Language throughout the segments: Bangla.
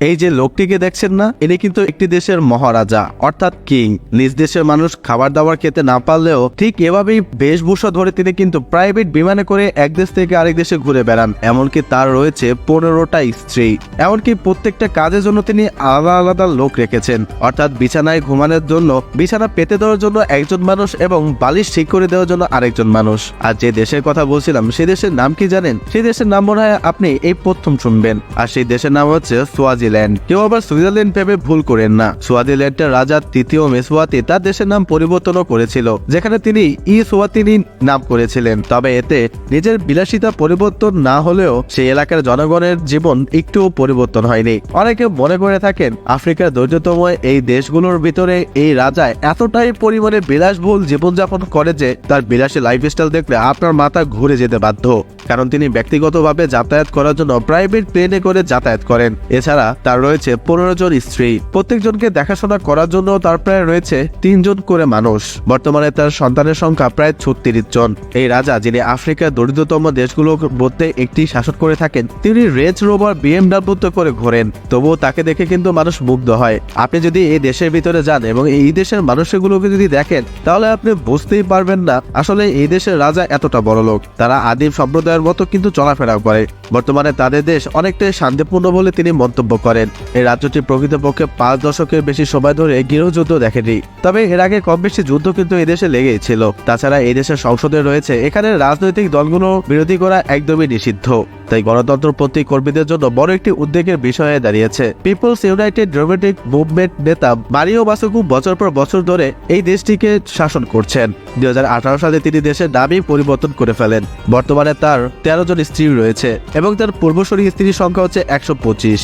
এই যে লোকটিকে দেখছেন না, ইনি কিন্তু একটি দেশের মহারাজা, অর্থাৎ কিং। নিজ দেশের মানুষ খাবার দাবার খেতে না পারলেও ঠিক এভাবেই বেশভূষা ধরে তিনি কিন্তু প্রাইভেট বিমানে করে এক দেশ থেকে আরেক দেশে ঘুরে বেড়ান। এমনকি তার রয়েছে পনেরোটা স্ত্রী। এমনকি প্রত্যেকটা কাজের জন্য তিনি আলাদা আলাদা লোক রেখেছেন। অর্থাৎ বিছানায় ঘুমানোর জন্য, বিছানা পেতে দেওয়ার জন্য একজন মানুষ এবং বালিশ ঠিক করে দেওয়ার জন্য আরেকজন মানুষ। আর যে দেশের কথা বলছিলাম সেই দেশের নাম কি জানেন? সেই দেশের নাম মনে হয় আপনি এই প্রথম শুনবেন। আর সেই দেশের নাম হচ্ছে সোয়াজিল্যান্ড কেউ আবার সুইজারল্যান্ড ভেবে ভুল করেন না। সোয়াজিল্যান্ডের রাজা তৃতীয় মেসওয়াতি তার দেশের নাম পরিবর্তনও করেছিল, যেখানে তিনি ই সোয়াতিনি নাম করেছিলেন। তবে এতে নিজের বিলাসিতা পরিবর্তন না হলেও সেই এলাকার জনগণের জীবন একটুও পরিবর্তন হয়নি। অনেকে মনে করে থাকেন, আফ্রিকার দরিদ্রতম এই দেশগুলোর ভিতরে এই রাজা এতটাই পরিমাণে বিলাসবহুল জীবনযাপন করে যে তার বিলাসী লাইফস্টাইল দেখলে আপনার মাথা ঘুরে যেতে বাধ্য। কারণ তিনি ব্যক্তিগতভাবে যাতায়াত করার জন্য প্রাইভেট প্লেনে করে যাতায়াত করেন। এছাড়া তার রয়েছে পনেরো জন স্ত্রী। প্রত্যেকজনকে দেখাশোনা করার জন্য তার প্রায় রয়েছে তিনজন করে মানুষ। বর্তমানে তার সন্তানের সংখ্যা প্রায় ছত্রিশ জন। এই রাজা, যিনি আফ্রিকার দরিদ্রতম দেশগুলোর মধ্যে একটি শাসন করে থাকেন, তিনি রেঞ্জ রোভার বিএমডাব্লিউতে করে ঘোরেন। তবুও তাকে দেখে কিন্তু মানুষ মুগ্ধ হয়। আপনি যদি এই দেশের ভিতরে যান এবং এই দেশের মানুষগুলোকে যদি দেখেন, তাহলে আপনি বুঝতেই পারবেন না আসলে এই দেশের রাজা এতটা বড় লোক। তারা আদিম সম্প্রদায়ের মতো কিন্তু চলাফেরা করে। বর্তমানে তাদের দেশ অনেকটাই শান্তিপূর্ণ বলে তিনি মন্তব্য করেন। এই রাজ্যটি প্রকৃতপক্ষে পাঁচ দশকের বেশি সময় ধরে গৃহযুদ্ধ দেখেনি। তবে এর আগে কম বেশি যুদ্ধ কিন্তু এই দেশে লেগেই ছিল। তাছাড়া এই দেশের সংসদে রয়েছে, এখানে রাজনৈতিক দলগুলো বিরোধী করা একদমই নিষিদ্ধ। তাই গণতন্ত্র প্রতি কর্মীদের জন্য বড় একটি উদ্বেগের বিষয় হয়ে দাঁড়িয়েছে। পিপলস ইউনাইটেড ডেমোক্রেটিক মুভমেন্ট নেতা মারিও বাসুকু বছর পর বছর ধরে এই দেশটিকে শাসন করছেন। দু হাজার আঠারো সালে তিনি দেশের নামই পরিবর্তন করে ফেলেন। বর্তমানে তার তেরো জন স্ত্রী রয়েছে এবং তার পূর্বসরী স্ত্রীর সংখ্যা হচ্ছে একশো পঁচিশ।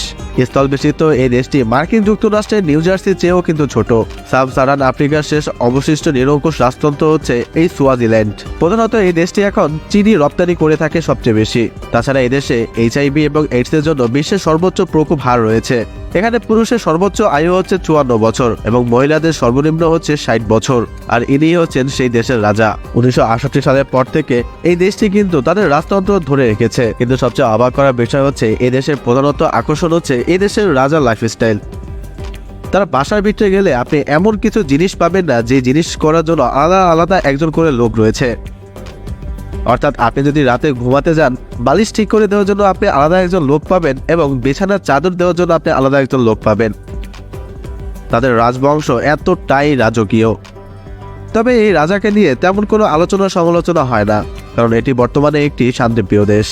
স্থল বিস্তৃত এই দেশটি মার্কিন যুক্তরাষ্ট্রের নিউ জার্সির চেয়েও কিন্তু ছোট। সাব সারান আফ্রিকার শেষ অবশিষ্ট নিরঙ্কুশ রাজতন্ত্র হচ্ছে এই সোয়াজিল্যান্ড। প্রধানত এই দেশটি এখন চিনি রপ্তানি করে থাকে সবচেয়ে বেশি। তাছাড়া এদেশে এইচআইভি এবং এইডস এর জন্য বিশ্বের সর্বোচ্চ প্রকোপ হার রয়েছে। এখানে পুরুষের সর্বোচ্চ আয়ু হচ্ছে চুয়ান্ন বছর এবং মহিলাদের সর্বনিম্ন হচ্ছে ষাট বছর, আর ইনি হচ্ছেন সেই দেশের রাজা। উনিশশো সালের পর থেকে এই দেশটি কিন্তু তাদের রাজতন্ত্র ধরে রেখেছে। কিন্তু সবচেয়ে অবাক করার বিষয় হচ্ছে, এই দেশের প্রধানত আকর্ষণ হচ্ছে এই দেশের রাজার লাইফস্টাইল তার বাসার ভিতরে গেলে আপনি এমন কিছু জিনিস পাবেন না, যে জিনিস করার জন্য আলাদা আলাদা একজন করে লোক রয়েছে। অর্থাৎ আপনি যদি রাতে ঘুমাতে যান, বালিশ ঠিক করে দেওয়ার জন্য আপনি আলাদা একজন লোক পাবেন এবং বিছানার চাদর দেওয়ার জন্য আপনি আলাদা একজন লোক পাবেন। তাদের রাজবংশ এতটাই রাজকীয়। তবে এই রাজাকে নিয়ে তেমন কোনো আলোচনা সমালোচনা হয় না, কারণ এটি বর্তমানে একটি শান্তিপ্রিয় দেশ।